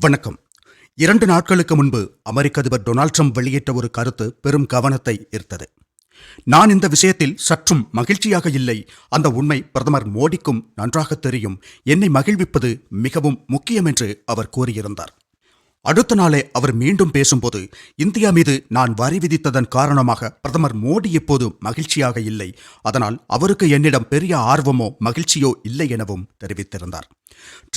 வணக்கம். இரண்டு நாட்களுக்கு முன்பு அமெரிக்க அதிபர் டொனால்ட் ட்ரம்ப் வெளியிட்ட ஒரு கருத்து பெரும் கவனத்தை ஈர்த்தது. நான் இந்த விஷயத்தில் சற்றும் மகிழ்ச்சியாக இல்லை. அந்த உண்மை பிரதமர் மோடிக்கும் நன்றாக தெரியும். என்னை மகிழ்விப்பது மிகவும் முக்கியம் என்று அவர் கூறியிருந்தார். அடுத்த நாளே அவர் மீண்டும் பேசும்போது இந்தியா மீது நான் வரி விதித்ததன் காரணமாக பிரதமர் மோடி இப்போது மகிழ்ச்சியாக இல்லை. அதனால் அவருக்கு என்னிடம் பெரிய ஆர்வமோ மகிழ்ச்சியோ இல்லை எனவும் தெரிவித்திருந்தார்.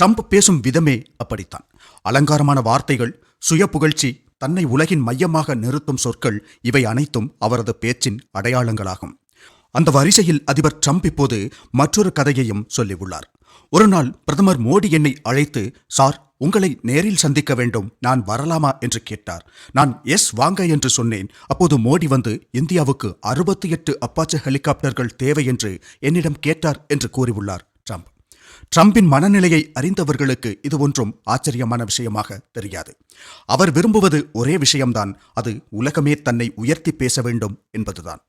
ட்ரம்ப் பேசும் விதமே அப்படித்தான். அலங்காரமான வார்த்தைகள் சுய புகழ்ச்சி தன்னை உலகின் மையமாக நிறுத்தும் சொற்கள் இவை அனைத்தும் அவரது பேச்சின் அடையாளங்களாகும். அந்த வரிசையில் அதிபர் ட்ரம்ப் இப்போது மற்றொரு கதையையும் சொல்லியுள்ளார். ஒரு நாள் பிரதமர் மோடி என்னை அழைத்து சார் உங்களை நேரில் சந்திக்க வேண்டும். நான் வரலாமா என்று கேட்டார். நான் எஸ் வாங்க என்று சொன்னேன். அப்போது மோடி வந்து இந்தியாவுக்கு அறுபத்தி எட்டு அப்பாச்ச ஹெலிகாப்டர்கள் தேவை என்று என்னிடம் கேட்டார் என்று கூறியுள்ளார் ட்ரம்ப். ட்ரம்பின் மனநிலையை அறிந்தவர்களுக்கு இது ஒன்றும் ஆச்சரியமான விஷயமாக தெரியாது. அவர் விரும்புவது ஒரே விஷயம்தான். அது உலகமே தன்னை உயர்த்தி பேச வேண்டும் என்பதுதான்.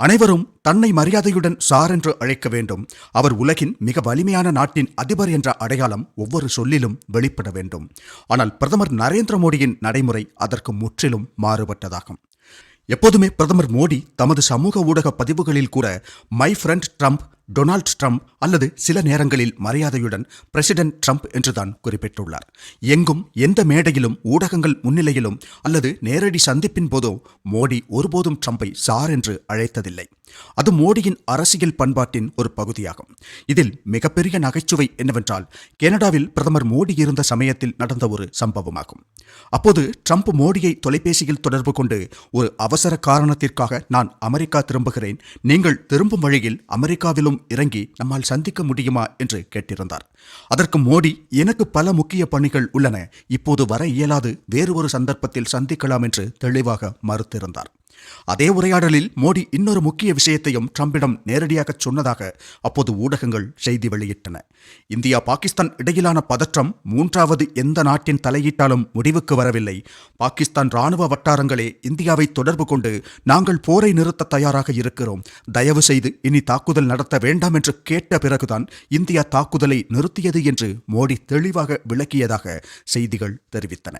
அனைவரும் தன்னை மரியாதையுடன் சார் என்று அழைக்க வேண்டும். அவர் உலகின் மிக வலிமையான நாட்டின் அதிபர் என்ற அடையாளம் ஒவ்வொரு சொல்லிலும் வெளிப்பட வேண்டும். ஆனால் பிரதமர் நரேந்திர மோடியின் நடைமுறை அதற்கு முற்றிலும் மாறுபட்டதாகும். எப்போதுமே பிரதமர் மோடி தமது சமூக ஊடக பதிவுகளில் கூட my friend Trump Donald Trump அல்லது சில நேரங்களில் மரியாதையுடன் பிரசிடென்ட் ட்ரம்ப் என்றுதான் குறிப்பிட்டுள்ளார். எங்கும் எந்த மேடையிலும் ஊடகங்கள் முன்னிலையிலும் அல்லது நேரடி சந்திப்பின் போதோ மோடி ஒருபோதும் ட்ரம்பை சார் என்று அழைத்ததில்லை. அது மோடியின் அரசியல் பண்பாட்டின் ஒரு பகுதியாகும். இதில் மிகப்பெரிய நகைச்சுவை என்னவென்றால் கனடாவில் பிரதமர் மோடி இருந்த சமயத்தில் நடந்த ஒரு சம்பவமாகும். அப்போது ட்ரம்ப் மோடியை தொலைபேசியில் தொடர்பு கொண்டு ஒரு அவசர காரணத்திற்காக நான் அமெரிக்கா திரும்புகிறேன். நீங்கள் திரும்பும் வழியில் அமெரிக்காவிலும் இறங்கி நம்மால் சந்திக்க முடியுமா என்று கேட்டிருந்தார். அதற்கு மோடி எனக்கு பல முக்கிய பணிகள் உள்ளன. இப்போது வர இயலாது. வேறு ஒரு சந்தர்ப்பத்தில் சந்திக்கலாம் என்று தெளிவாக மறுத்திருந்தார். அதே உரையாடலில் மோடி இன்னொரு முக்கிய விஷயத்தையும் ட்ரம்பிடம் நேரடியாக சொன்னதாக அப்போது ஊடகங்கள் செய்தி வெளியிட்டன. இந்தியா பாகிஸ்தான் இடையிலான பதற்றம் மூன்றாவது எந்த நாட்டின் தலையீட்டாலும் முடிவுக்கு வரவில்லை. பாகிஸ்தான் ராணுவ வட்டாரங்களே இந்தியாவை தொடர்பு கொண்டு நாங்கள் போரை நிறுத்த தயாராக இருக்கிறோம். தயவு செய்து இனி தாக்குதல் நடத்த வேண்டாம் என்று கேட்ட பிறகுதான் இந்தியா தாக்குதலை நிறுத்தியது என்று மோடி தெளிவாக விளக்கியதாக செய்திகள் தெரிவித்தன.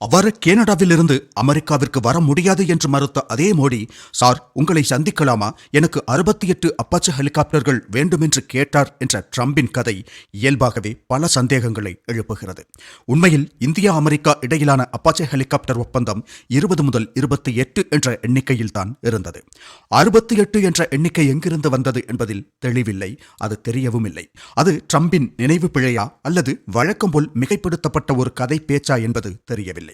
அவர் கனடாவிலிருந்து அமெரிக்காவிற்கு வர முடியாது என்று மறுத்த அதே மோடி சார் உங்களை சந்திக்கலாமா? எனக்கு அறுபத்தி எட்டு அப்பாச்ச ஹெலிகாப்டர்கள் வேண்டுமென்று கேட்டார் என்ற ட்ரம்பின் கதை இயல்பாகவே பல சந்தேகங்களை எழுப்புகிறது. உண்மையில் இந்தியா அமெரிக்கா இடையிலான அப்பாச்ச ஹெலிகாப்டர் ஒப்பந்தம் இருபது முதல் இருபத்தி எட்டு என்ற எண்ணிக்கையில் தான் இருந்தது. அறுபத்தி எட்டு என்ற எண்ணிக்கை எங்கிருந்து வந்தது என்பதில் தெளிவில்லை அது தெரியவும் இல்லை அது ட்ரம்பின் நினைவு பிழையா அல்லது வழக்கம் போல் மிகைப்படுத்தப்பட்ட ஒரு கதை பேச்சா என்பது தெரியவில்லை.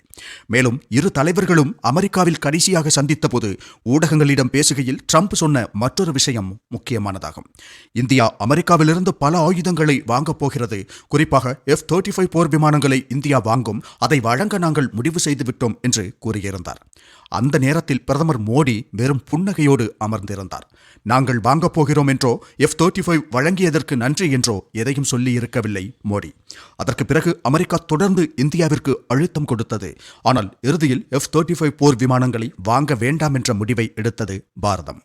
மேலும் இரு தலைவர்களும் அமெரிக்காவில் கடைசியாக சந்தித்தபோது ஊடகங்களிடம் பேசுகையில் ட்ரம்ப் சொன்ன மற்றொரு விஷயம் முக்கியமானதாகும். இந்தியா அமெரிக்காவிலிருந்து பல ஆயுதங்களை வாங்கப் போகிறது. குறிப்பாக எஃப் தேர்ட்டி ஃபைவ் போர் விமானங்களை இந்தியா வாங்கும். அதை வழங்க நாங்கள் முடிவு செய்துவிட்டோம் என்று கூறியிருந்தார். அந்த நேரத்தில் பிரதமர் மோடி வெறும் புன்னகையோடு அமர்ந்திருந்தார். நாங்கள் வாங்கப் போகிறோம் என்றோ எஃப் தேர்ட்டி ஃபைவ் வழங்கியதற்கு நன்றி என்றோ எதையும் சொல்லி இருக்கவில்லை மோடி. அதற்கு பிறகு அமெரிக்கா தொடர்ந்து இந்தியாவிற்கு அழுத்தம் கொடுத்தது. ஆனால் இறுதியில் எஃப் தேர்ட்டி ஃபைவ் போர் விமானங்களை வாங்க வேண்டாம் என்ற முடிவை எடுத்தது பாரதம்.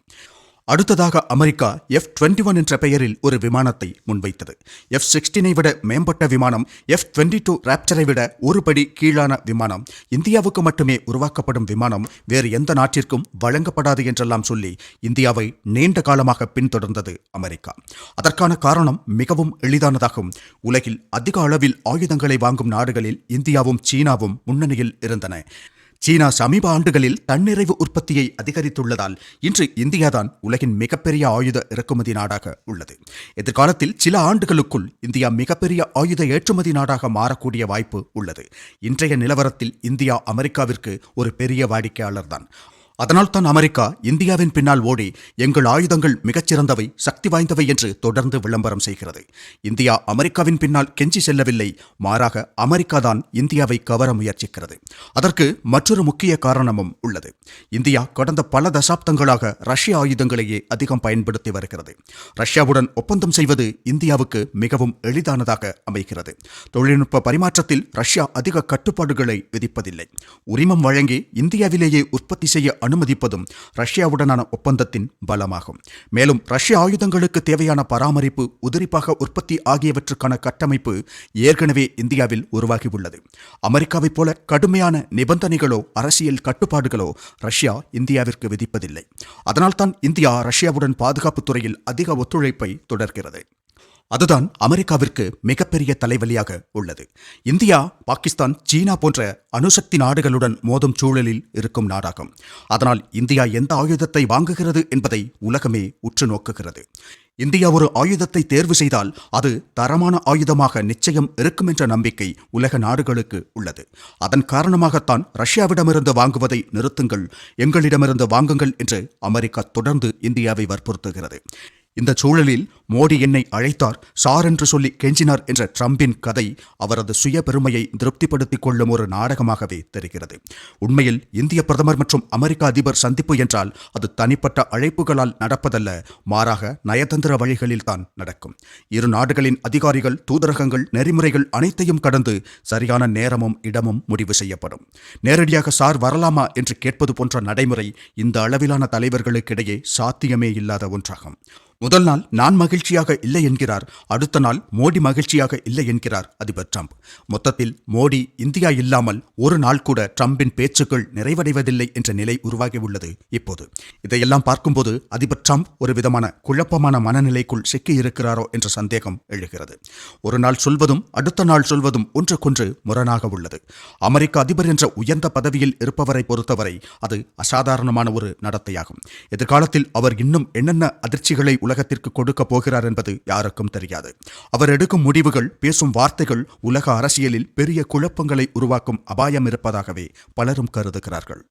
அடுத்ததாக அமெரிக்கா எஃப் டுவெண்ட்டி ஒன் என்ற பெயரில் ஒரு விமானத்தை முன்வைத்தது. எஃப் சிக்ஸ்டீனை விட மேம்பட்ட விமானம் எஃப் டுவெண்ட்டி டூ ராப்டரை விட ஒரு படி கீழான விமானம் இந்தியாவுக்கு மட்டுமே உருவாக்கப்படும் விமானம் வேறு எந்த நாட்டிற்கும் வழங்கப்படாது என்றெல்லாம் சொல்லி இந்தியாவை நீண்ட காலமாக பின்தொடர்ந்தது அமெரிக்கா. அதற்கான காரணம் மிகவும் எளிதானதாகும். உலகில் அதிக அளவில் ஆயுதங்களை வாங்கும் நாடுகளில் இந்தியாவும் சீனாவும் முன்னணியில் இருந்தன. சீனா சமீப ஆண்டுகளில் தன்னிறைவு உற்பத்தியை அதிகரித்துள்ளதால் இன்று இந்தியாதான் உலகின் மிகப்பெரிய ஆயுத இறக்குமதி நாடாக உள்ளது. எதிர்காலத்தில் சில ஆண்டுகளுக்குள் இந்தியா மிகப்பெரிய ஆயுத ஏற்றுமதி நாடாக மாறக்கூடிய வாய்ப்பு உள்ளது. இன்றைய நிலவரத்தில் இந்தியா அமெரிக்காவிற்கு ஒரு பெரிய வாடிக்கையாளர் தான் தான் அமெரிக்கா இந்தியாவின் பின்னால் ஓடி எங்கள் ஆயுதங்கள் மிகச்சிறந்தவை சக்தி வாய்ந்தவை என்று தொடர்ந்து விளம்பரம் செய்கிறது. இந்தியா அமெரிக்காவின் பின்னால் கெஞ்சி செல்லவில்லை. மாறாக அமெரிக்கா தான் இந்தியாவை கவர முயற்சிக்கிறது. அதற்கு மற்றொரு முக்கிய காரணமும் உள்ளது. இந்தியா கடந்த பல தசாப்தங்களாக ரஷ்ய ஆயுதங்களையே அதிகம் பயன்படுத்தி வருகிறது. ரஷ்யாவுடன் ஒப்பந்தம் செய்வது இந்தியாவுக்கு மிகவும் எளிதானதாக அமைகிறது. தொழில்நுட்ப பரிமாற்றத்தில் ரஷ்யா அதிக கட்டுப்பாடுகளை விதிப்பதில்லை. உரிமம் வழங்கி இந்தியாவிலேயே உற்பத்தி செய்ய அனுமதிப்பதும் ரஷ்யாவுடனான ஒப்பந்தத்தின் பலமாகும். மேலும் ரஷ்ய ஆயுதங்களுக்கு தேவையான பராமரிப்பு உதிரிப்பாக உற்பத்தி ஆகியவற்றுக்கான கட்டமைப்பு ஏற்கனவே இந்தியாவில் உருவாகியுள்ளது. அமெரிக்காவைப் போல கடுமையான நிபந்தனைகளோ அரசியல் கட்டுப்பாடுகளோ ரஷ்யா இந்தியாவிற்கு விதிப்பதில்லை. அதனால்தான் இந்தியா ரஷ்யாவுடன் பாதுகாப்பு துறையில் அதிக ஒத்துழைப்பை தொடர்கிறது. அதுதான் அமெரிக்காவிற்கு மிகப்பெரிய தலைவலியாக உள்ளது. இந்தியா பாகிஸ்தான் சீனா போன்ற அணுசக்தி நாடுகளுடன் மோதும் சூழலில் இருக்கும் நாடாகும். அதனால் இந்தியா எந்த ஆயுதத்தை வாங்குகிறது என்பதை உலகமே உற்று நோக்குகிறது. இந்தியா ஒரு ஆயுதத்தை தேர்வு செய்தால் அது தரமான ஆயுதமாக நிச்சயம் இருக்கும் என்ற நம்பிக்கை உலக நாடுகளுக்கு உள்ளது. அதன் காரணமாகத்தான் ரஷ்யாவிடமிருந்து வாங்குவதை நிறுத்துங்கள் எங்களிடமிருந்து வாங்குங்கள் என்று அமெரிக்கா தொடர்ந்து இந்தியாவை வற்புறுத்துகிறது. இந்த சூழலில் மோடி என்னை அழைத்தார் சார் என்று சொல்லி கெஞ்சினார் என்ற ட்ரம்பின் கதை அவரது சுய பெருமையை திருப்திப்படுத்திக் கொள்ளும் ஒரு நாடகமாகவே தெரிகிறது. உண்மையில் இந்திய பிரதமர் மற்றும் அமெரிக்க அதிபர் சந்திப்பு என்றால் அது தனிப்பட்ட அழைப்புகளால் நடப்பதல்ல மாறாக நயதந்திர வழிகளில்தான் நடக்கும். இரு நாடுகளின் அதிகாரிகள் தூதரகங்கள் நெறிமுறைகள் அனைத்தையும் கடந்து சரியான நேரமும் இடமும் முடிவு செய்யப்படும். நேரடியாக சார் வரலாமா என்று கேட்பது போன்ற நடைமுறை இந்த அளவிலான தலைவர்களுக்கிடையே சாத்தியமே இல்லாத ஒன்றாகும். முதல் நாள் நான் மகிழ் மகிழ்ச்சியாக இல்லை என்கிறார். அடுத்த நாள் மோடி மகிழ்ச்சியாக இல்லை என்கிறார் அதிபர் ட்ரம்ப். மொத்தத்தில் மோடி இந்தியா இல்லாமல் ஒரு நாள் கூட ட்ரம்பின் பேச்சுக்கள் நிறைவடைவதில்லை என்ற நிலை உருவாகியுள்ளது இப்போது. இதையெல்லாம் பார்க்கும்போது அதிபர் ட்ரம்ப் ஒரு விதமான குழப்பமான மனநிலைக்குள் சிக்கி இருக்கிறாரோ என்ற சந்தேகம் எழுகிறது. ஒரு நாள் சொல்வதும் அடுத்த நாள் சொல்வதும் ஒன்றுக்கொன்று முரணாக உள்ளது. அமெரிக்க அதிபர் என்ற உயர்ந்த பதவியில் இருப்பவரை பொறுத்தவரை அது அசாதாரணமான ஒரு நடத்தையாகும். எதிர்காலத்தில் அவர் இன்னும் என்னென்ன அதிர்ச்சிகளை உலகத்திற்கு கொடுக்க போகிறார் என்பது யாருக்கும் தெரியாது. அவர் எடுக்கும் முடிவுகள் பேசும் வார்த்தைகள் உலக அரசியலில் பெரிய குழப்பங்களை உருவாக்கும் அபாயம் இருப்பதாகவே பலரும் கருதுகிறார்கள்.